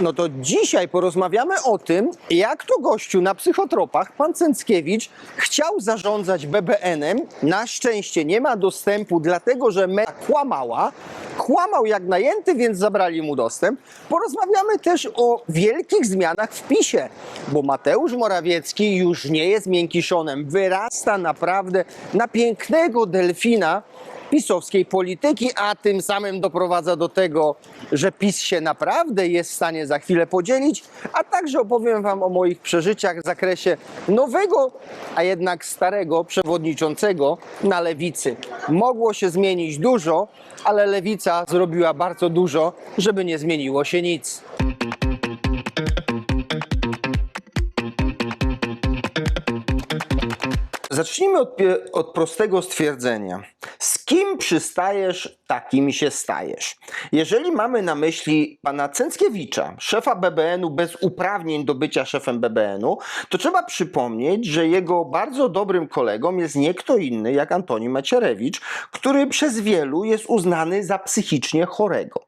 No to dzisiaj porozmawiamy o tym, jak to gościu na psychotropach, pan Cęckiewicz, chciał zarządzać BBN-em. Na szczęście nie ma dostępu, dlatego że media kłamała. Kłamał jak najęty, więc zabrali mu dostęp. Porozmawiamy też o wielkich zmianach w PiSie, bo Mateusz Morawiecki już nie jest miękiszonem. Wyrasta naprawdę na pięknego delfina pisowskiej polityki, a tym samym doprowadza do tego, że PiS się naprawdę jest w stanie za chwilę podzielić, a także opowiem Wam o moich przeżyciach w zakresie nowego, a jednak starego przewodniczącego na lewicy. Mogło się zmienić dużo, ale lewica zrobiła bardzo dużo, żeby nie zmieniło się nic. Zacznijmy od, od prostego stwierdzenia. Z kim przystajesz, takim się stajesz. Jeżeli mamy na myśli pana Cęckiewicza, szefa BBN-u bez uprawnień do bycia szefem BBN-u, to trzeba przypomnieć, że jego bardzo dobrym kolegą jest nie kto inny jak Antoni Macierewicz, który przez wielu jest uznany za psychicznie chorego.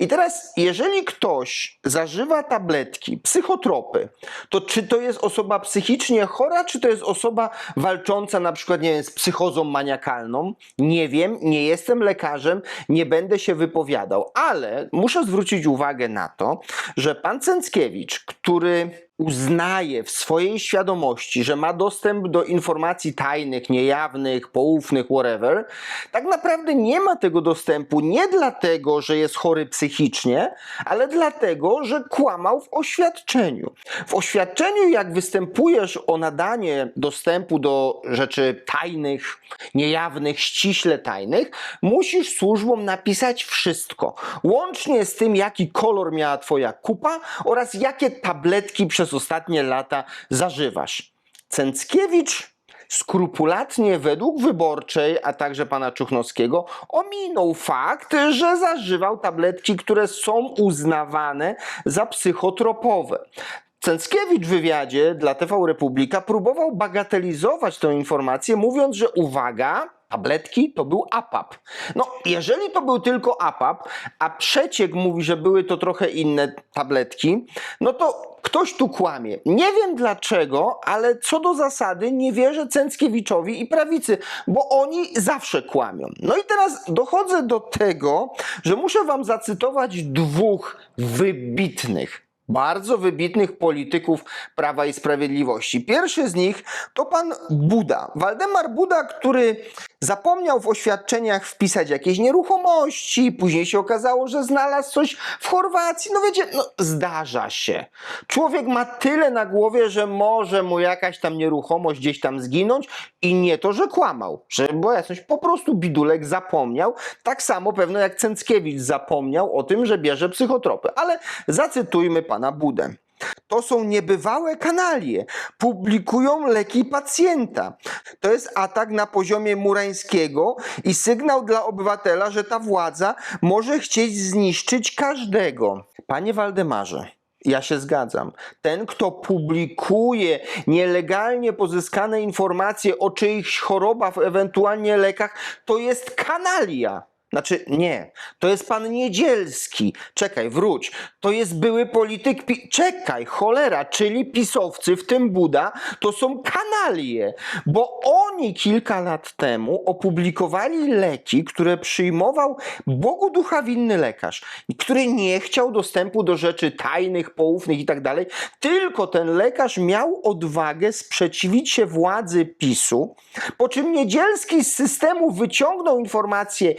I teraz, jeżeli ktoś zażywa tabletki, psychotropy, to czy to jest osoba psychicznie chora, czy to jest osoba walcząca na przykład, nie wiem, z psychozą maniakalną? Nie wiem, nie jestem lekarzem, nie będę się wypowiadał, ale muszę zwrócić uwagę na to, że pan Cęckiewicz, który uznaje w swojej świadomości, że ma dostęp do informacji tajnych, niejawnych, poufnych, whatever, tak naprawdę nie ma tego dostępu nie dlatego, że jest chory psychicznie, ale dlatego, że kłamał w oświadczeniu. W oświadczeniu, jak występujesz o nadanie dostępu do rzeczy tajnych, niejawnych, ściśle tajnych, musisz służbom napisać wszystko. Łącznie z tym, jaki kolor miała twoja kupa oraz jakie tabletki przez ostatnie lata zażywasz. Cęckiewicz skrupulatnie według wyborczej, a także pana Czuchnowskiego, ominął fakt, że zażywał tabletki, które są uznawane za psychotropowe. Cęckiewicz w wywiadzie dla TV Republika próbował bagatelizować tę informację, mówiąc, że uwaga, tabletki to był APAP. No, jeżeli to był tylko APAP, a przeciek mówi, że były to trochę inne tabletki, no to ktoś tu kłamie. Nie wiem dlaczego, ale co do zasady nie wierzę Cęckiewiczowi i prawicy, bo oni zawsze kłamią. No i teraz dochodzę do tego, że muszę wam zacytować dwóch wybitnych bardzo wybitnych polityków Prawa i Sprawiedliwości. Pierwszy z nich to pan Buda. Waldemar Buda, który zapomniał w oświadczeniach wpisać jakieś nieruchomości, później się okazało, że znalazł coś w Chorwacji. No wiecie, no zdarza się. Człowiek ma tyle na głowie, że może mu jakaś tam nieruchomość gdzieś tam zginąć i nie to, że kłamał, że bo jakoś po prostu bidulek zapomniał. Tak samo pewno jak Cęckiewicz zapomniał o tym, że bierze psychotropy. Ale zacytujmy pana Budę. To są niebywałe kanalie. Publikują leki pacjenta. To jest atak na poziomie murańskiego i sygnał dla obywatela, że ta władza może chcieć zniszczyć każdego. Panie Waldemarze, ja się zgadzam. Ten, kto publikuje nielegalnie pozyskane informacje o czyichś chorobach, ewentualnie lekach, to jest kanalia. Znaczy, nie, to jest pan Niedzielski. Czekaj, wróć. To jest były polityk. Pi- Czekaj, cholera, czyli pisowcy, w tym Buda, to są kanalie, bo oni kilka lat temu opublikowali leki, które przyjmował Bogu ducha winny lekarz, który nie chciał dostępu do rzeczy tajnych, poufnych i tak dalej, tylko ten lekarz miał odwagę sprzeciwić się władzy PiSu, po czym Niedzielski z systemu wyciągnął informację,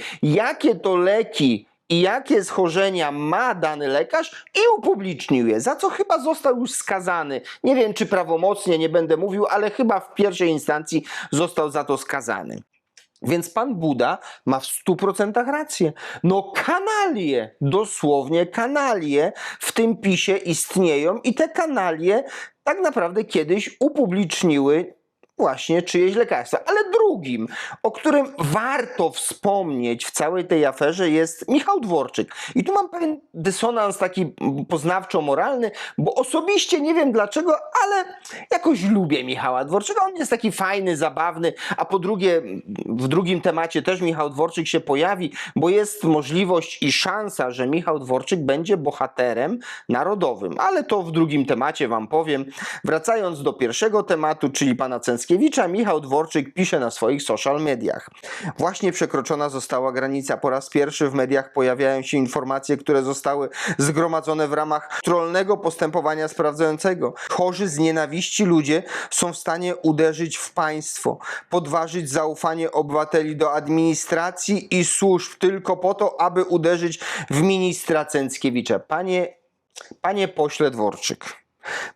jakie to leki i jakie schorzenia ma dany lekarz i upublicznił je, za co chyba został już skazany. Nie wiem, czy prawomocnie, nie będę mówił, ale chyba w pierwszej instancji został za to skazany. Więc pan Buda ma w 100% rację. No kanalie, dosłownie kanalie w tym pisie istnieją i te kanalie tak naprawdę kiedyś upubliczniły właśnie czyjeś lekarstwa. Ale drugim, o którym warto wspomnieć w całej tej aferze jest Michał Dworczyk. I tu mam pewien dysonans taki poznawczo-moralny, bo osobiście nie wiem dlaczego, ale jakoś lubię Michała Dworczyka. On jest taki fajny, zabawny, a po drugie w drugim temacie też Michał Dworczyk się pojawi, bo jest możliwość i szansa, że Michał Dworczyk będzie bohaterem narodowym. Ale to w drugim temacie wam powiem. Wracając do pierwszego tematu, czyli pana Cęckiewicza, Michał Dworczyk pisze na swoich social mediach. Właśnie przekroczona została granica. Po raz pierwszy w mediach pojawiają się informacje, które zostały zgromadzone w ramach trollnego postępowania sprawdzającego. Chorzy z nienawiści ludzie są w stanie uderzyć w państwo, podważyć zaufanie obywateli do administracji i służb tylko po to, aby uderzyć w ministra Cęckiewicza. Panie, panie pośle Dworczyk.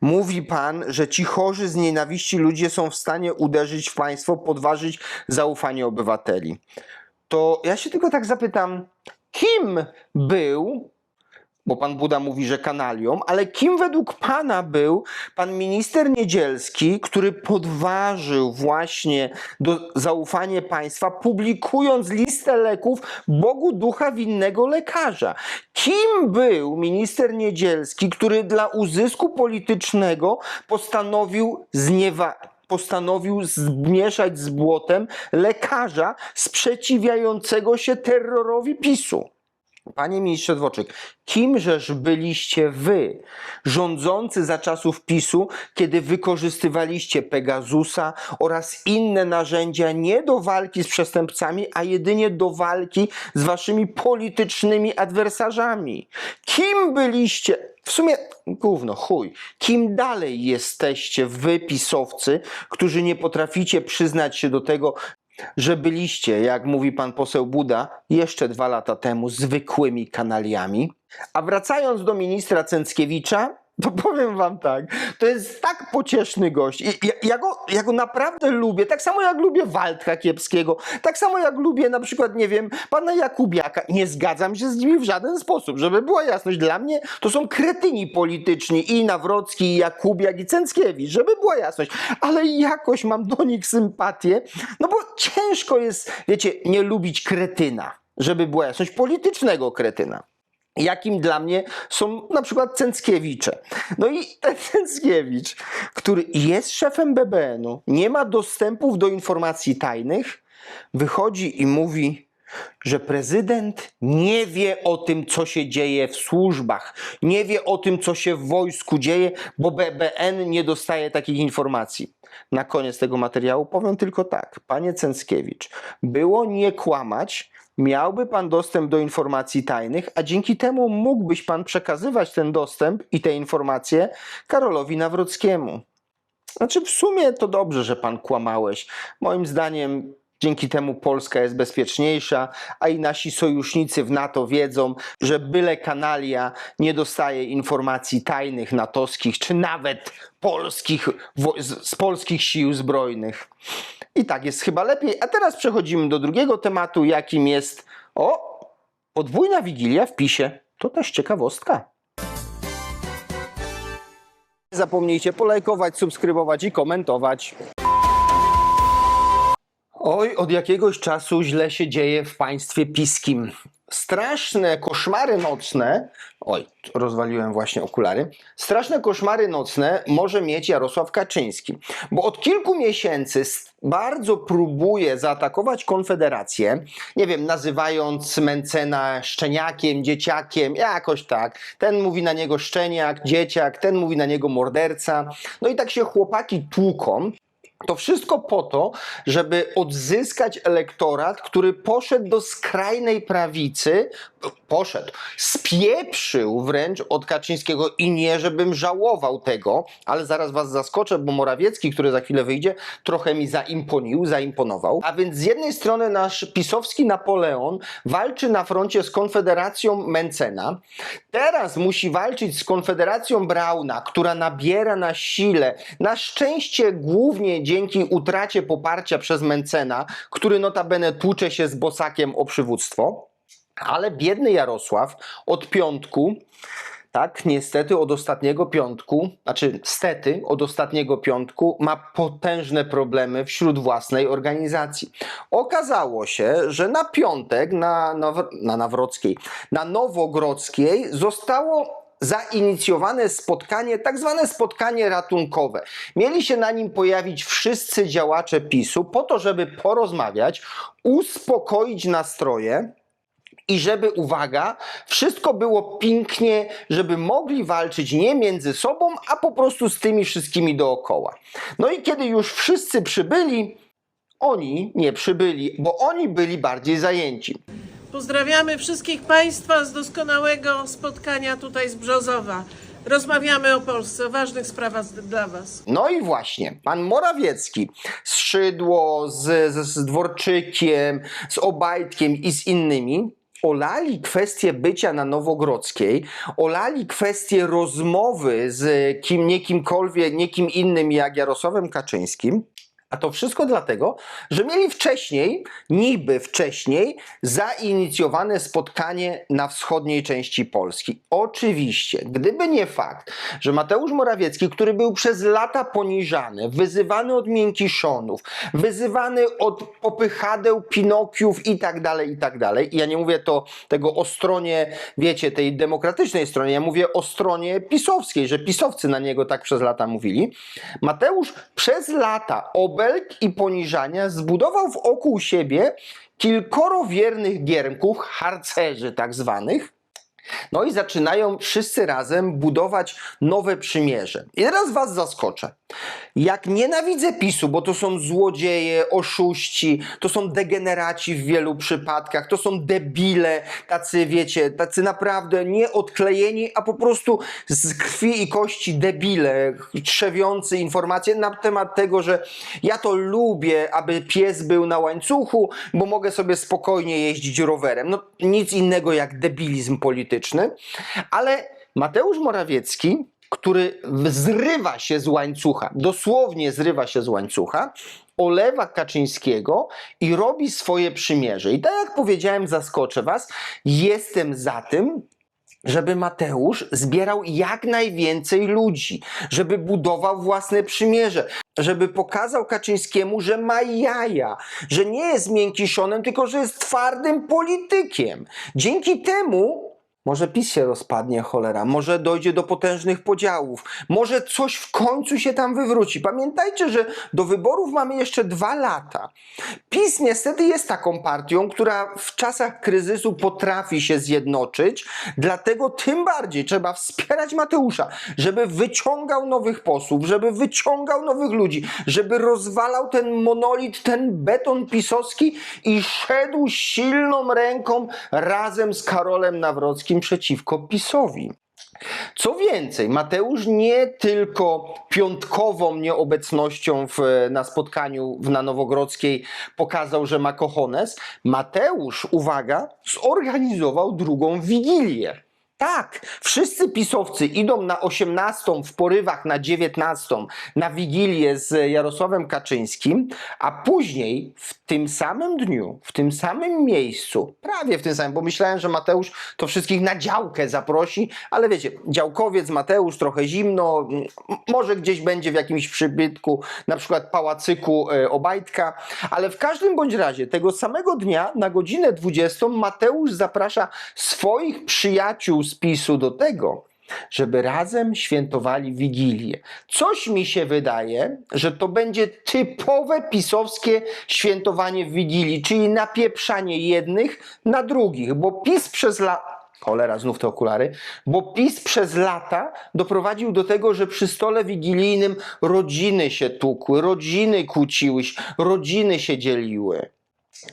Mówi pan, że ci chorzy z nienawiści ludzie są w stanie uderzyć w państwo, podważyć zaufanie obywateli. To ja się tylko tak zapytam, kim był, bo pan Buda mówi, że kanalią, ale kim według pana był pan minister Niedzielski, który podważył właśnie do, zaufanie państwa, publikując listę leków Bogu ducha winnego lekarza? Kim był minister Niedzielski, który dla uzysku politycznego postanowił zniewa postanowił zmieszać z błotem lekarza sprzeciwiającego się terrorowi PiSu? Panie ministrze Dworczyk, kimżeż byliście wy, rządzący za czasów PiSu, kiedy wykorzystywaliście Pegasusa oraz inne narzędzia nie do walki z przestępcami, a jedynie do walki z waszymi politycznymi adwersarzami? Kim byliście? W sumie, gówno, chuj. Kim dalej jesteście wy, pisowcy, którzy nie potraficie przyznać się do tego, że byliście, jak mówi pan poseł Buda, jeszcze dwa lata temu zwykłymi kanaliami. A wracając do ministra Cęckiewicza, to powiem wam tak, to jest tak pocieszny gość. Ja, ja, go, ja go naprawdę lubię, tak samo jak lubię Waldka Kiepskiego, tak samo jak lubię na przykład, nie wiem, pana Jakubiaka. Nie zgadzam się z nimi w żaden sposób, żeby była jasność. Dla mnie to są kretyni polityczni i Nawrocki, i Jakubiak, i Cęckiewicz, żeby była jasność. Ale jakoś mam do nich sympatię, no bo ciężko jest, wiecie, nie lubić kretyna, żeby była jasność, politycznego kretyna jakim dla mnie są na przykład Cęckiewicze. No i ten Cęckiewicz, który jest szefem BBN-u, nie ma dostępów do informacji tajnych, wychodzi i mówi, że prezydent nie wie o tym, co się dzieje w służbach, nie wie o tym, co się w wojsku dzieje, bo BBN nie dostaje takich informacji. Na koniec tego materiału powiem tylko tak, panie Cęckiewicz, było nie kłamać, miałby pan dostęp do informacji tajnych, a dzięki temu mógłbyś pan przekazywać ten dostęp i te informacje Karolowi Nawrockiemu. Znaczy, w sumie to dobrze, że pan kłamałeś. Moim zdaniem dzięki temu Polska jest bezpieczniejsza, a i nasi sojusznicy w NATO wiedzą, że byle kanalia nie dostaje informacji tajnych natowskich, czy nawet polskich, z polskich sił zbrojnych. I tak jest chyba lepiej. A teraz przechodzimy do drugiego tematu, jakim jest o podwójna wigilia w PiSie. To też ciekawostka. Nie zapomnijcie polajkować, subskrybować i komentować. Oj, od jakiegoś czasu źle się dzieje w państwie piskim. Straszne koszmary nocne. Oj, rozwaliłem właśnie okulary. Straszne koszmary nocne może mieć Jarosław Kaczyński, bo od kilku miesięcy bardzo próbuje zaatakować Konfederację. Nie wiem, nazywając Mencena szczeniakiem, dzieciakiem, jakoś tak. Ten mówi na niego szczeniak, dzieciak, ten mówi na niego morderca. No i tak się chłopaki tłuką. To wszystko po to, żeby odzyskać elektorat, który poszedł do skrajnej prawicy, poszedł, spieprzył wręcz od Kaczyńskiego i nie, żebym żałował tego, ale zaraz was zaskoczę, bo Morawiecki, który za chwilę wyjdzie, trochę mi zaimponił, zaimponował. A więc z jednej strony nasz pisowski Napoleon walczy na froncie z Konfederacją Mencena, teraz musi walczyć z Konfederacją Brauna, która nabiera na sile, na szczęście głównie dzięki utracie poparcia przez Mencena, który notabene tłucze się z Bosakiem o przywództwo. Ale biedny Jarosław od piątku tak, niestety od ostatniego piątku, znaczy stety od ostatniego piątku ma potężne problemy wśród własnej organizacji. Okazało się, że na piątek na, na Nawrockiej, na Nowogrodzkiej zostało zainicjowane spotkanie, tak zwane spotkanie ratunkowe. Mieli się na nim pojawić wszyscy działacze PiSu po to, żeby porozmawiać, uspokoić nastroje i żeby, uwaga, wszystko było pięknie, żeby mogli walczyć nie między sobą, a po prostu z tymi wszystkimi dookoła. No i kiedy już wszyscy przybyli, oni nie przybyli, bo oni byli bardziej zajęci. Pozdrawiamy wszystkich Państwa z doskonałego spotkania tutaj z Brzozowa. Rozmawiamy o Polsce, o ważnych sprawach dla Was. No i właśnie, pan Morawiecki z Szydło, z, z, z Dworczykiem, z Obajtkiem i z innymi olali kwestię bycia na Nowogrodzkiej, olali kwestię rozmowy z kim, nie kimkolwiek, nie kim innym jak Jarosławem Kaczyńskim. A to wszystko dlatego, że mieli wcześniej, niby wcześniej, zainicjowane spotkanie na wschodniej części Polski. Oczywiście, gdyby nie fakt, że Mateusz Morawiecki, który był przez lata poniżany, wyzywany od miękiszonów, wyzywany od popychadeł, pinokiów i tak dalej, i tak dalej. I ja nie mówię to tego o stronie, wiecie, tej demokratycznej stronie, ja mówię o stronie pisowskiej, że pisowcy na niego tak przez lata mówili. Mateusz przez lata obelg i poniżania zbudował wokół siebie kilkoro wiernych giermków, harcerzy tak zwanych, no i zaczynają wszyscy razem budować nowe przymierze. I teraz was zaskoczę. Jak nienawidzę PiSu, bo to są złodzieje, oszuści, to są degeneraci w wielu przypadkach, to są debile, tacy wiecie, tacy naprawdę nie odklejeni, a po prostu z krwi i kości debile, trzewiący informacje na temat tego, że ja to lubię, aby pies był na łańcuchu, bo mogę sobie spokojnie jeździć rowerem. No nic innego jak debilizm polityczny, ale Mateusz Morawiecki który zrywa się z łańcucha, dosłownie zrywa się z łańcucha, olewa Kaczyńskiego i robi swoje przymierze. I tak jak powiedziałem, zaskoczę Was, jestem za tym, żeby Mateusz zbierał jak najwięcej ludzi, żeby budował własne przymierze, żeby pokazał Kaczyńskiemu, że ma jaja, że nie jest miękiszonem, tylko że jest twardym politykiem. Dzięki temu może PiS się rozpadnie, cholera, może dojdzie do potężnych podziałów, może coś w końcu się tam wywróci. Pamiętajcie, że do wyborów mamy jeszcze dwa lata. PiS niestety jest taką partią, która w czasach kryzysu potrafi się zjednoczyć, dlatego tym bardziej trzeba wspierać Mateusza, żeby wyciągał nowych posłów, żeby wyciągał nowych ludzi, żeby rozwalał ten monolit, ten beton pisowski i szedł silną ręką razem z Karolem Nawrockim przeciwko PiSowi. Co więcej, Mateusz nie tylko piątkową nieobecnością w, na spotkaniu w, na Nowogrodzkiej pokazał, że ma kochones. Mateusz, uwaga, zorganizował drugą wigilię. Tak, wszyscy pisowcy idą na 18 w porywach na 19 na wigilię z Jarosławem Kaczyńskim, a później w tym samym dniu, w tym samym miejscu, prawie w tym samym, bo myślałem, że Mateusz to wszystkich na działkę zaprosi, ale wiecie, działkowiec Mateusz, trochę zimno, może gdzieś będzie w jakimś przybytku, na przykład pałacyku e, Obajtka, ale w każdym bądź razie tego samego dnia na godzinę 20 Mateusz zaprasza swoich przyjaciół z PiSu do tego, żeby razem świętowali Wigilię. Coś mi się wydaje, że to będzie typowe pisowskie świętowanie Wigilii, czyli napieprzanie jednych na drugich, bo PiS przez lata Cholera, znów te okulary. Bo PiS przez lata doprowadził do tego, że przy stole wigilijnym rodziny się tukły, rodziny kłóciły rodziny się dzieliły.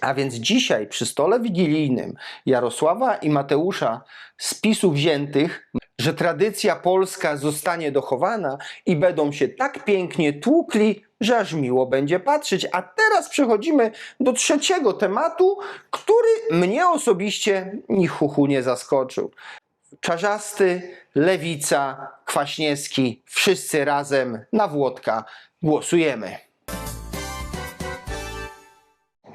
A więc dzisiaj przy stole wigilijnym Jarosława i Mateusza z PiSu wziętych, że tradycja polska zostanie dochowana i będą się tak pięknie tłukli, że aż miło będzie patrzeć. A teraz przechodzimy do trzeciego tematu, który mnie osobiście ni chuchu nie zaskoczył. Czarzasty, Lewica, Kwaśniewski, wszyscy razem na Włodka głosujemy.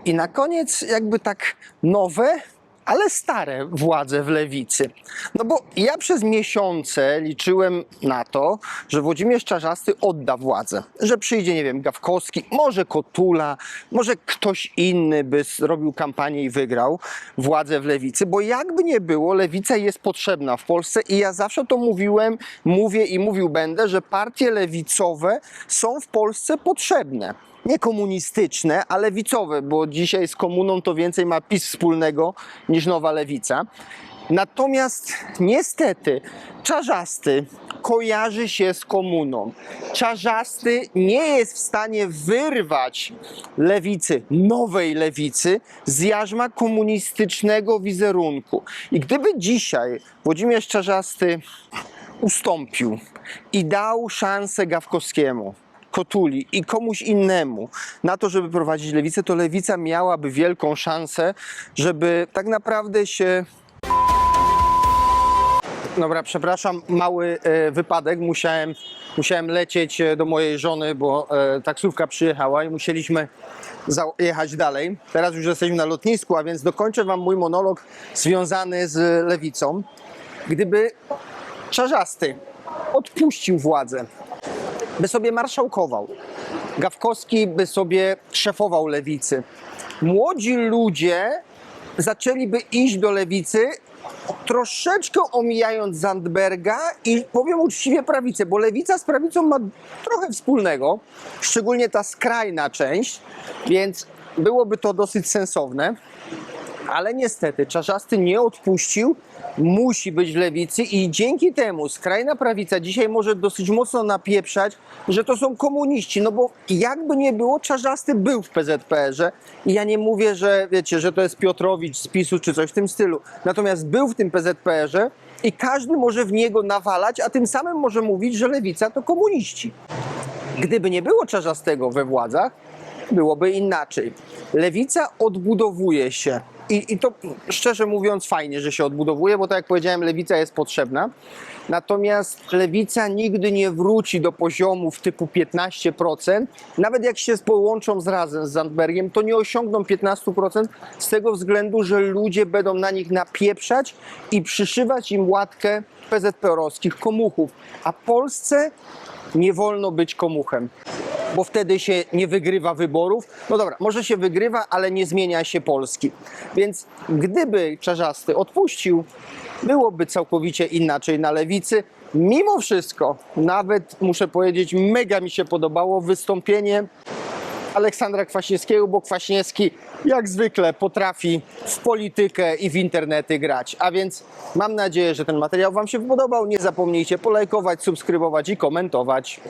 I na koniec jakby tak nowe, ale stare władze w lewicy. No bo ja przez miesiące liczyłem na to, że Włodzimierz Czarzasty odda władzę. Że przyjdzie, nie wiem, Gawkowski, może Kotula, może ktoś inny by zrobił kampanię i wygrał władzę w lewicy, bo jakby nie było, lewica jest potrzebna w Polsce i ja zawsze to mówiłem, mówię i mówił będę, że partie lewicowe są w Polsce potrzebne nie komunistyczne, a lewicowe, bo dzisiaj z komuną to więcej ma PiS wspólnego niż nowa lewica. Natomiast niestety Czarzasty kojarzy się z komuną. Czarzasty nie jest w stanie wyrwać lewicy, nowej lewicy, z jarzma komunistycznego wizerunku. I gdyby dzisiaj Włodzimierz Czarzasty ustąpił i dał szansę Gawkowskiemu, Kotuli i komuś innemu na to, żeby prowadzić lewicę, to lewica miałaby wielką szansę, żeby tak naprawdę się. Dobra, przepraszam, mały e, wypadek. Musiałem, musiałem lecieć e, do mojej żony, bo e, taksówka przyjechała i musieliśmy jechać dalej. Teraz już jesteśmy na lotnisku, a więc dokończę Wam mój monolog związany z lewicą. Gdyby Czarzasty odpuścił władzę, by sobie marszałkował. Gawkowski by sobie szefował lewicy. Młodzi ludzie zaczęliby iść do lewicy, troszeczkę omijając Zandberga i powiem uczciwie prawicę, bo lewica z prawicą ma trochę wspólnego, szczególnie ta skrajna część, więc byłoby to dosyć sensowne. Ale niestety Czarzasty nie odpuścił, musi być w lewicy i dzięki temu skrajna prawica dzisiaj może dosyć mocno napieprzać, że to są komuniści, no bo jakby nie było, Czarzasty był w PZPR-ze i ja nie mówię, że wiecie, że to jest Piotrowicz z PiSu czy coś w tym stylu, natomiast był w tym PZPR-ze i każdy może w niego nawalać, a tym samym może mówić, że lewica to komuniści. Gdyby nie było Czarzastego we władzach, byłoby inaczej. Lewica odbudowuje się. I, I to szczerze mówiąc fajnie, że się odbudowuje, bo tak jak powiedziałem, lewica jest potrzebna. Natomiast lewica nigdy nie wróci do poziomów typu 15%. Nawet jak się połączą z razem z Zandbergiem, to nie osiągną 15% z tego względu, że ludzie będą na nich napieprzać i przyszywać im łatkę PZPR-owskich komuchów. A Polsce nie wolno być komuchem bo wtedy się nie wygrywa wyborów. No dobra, może się wygrywa, ale nie zmienia się Polski. Więc gdyby Czarzasty odpuścił, byłoby całkowicie inaczej na lewicy. Mimo wszystko, nawet muszę powiedzieć, mega mi się podobało wystąpienie Aleksandra Kwaśniewskiego, bo Kwaśniewski jak zwykle potrafi w politykę i w internety grać. A więc mam nadzieję, że ten materiał Wam się podobał. Nie zapomnijcie polajkować, subskrybować i komentować.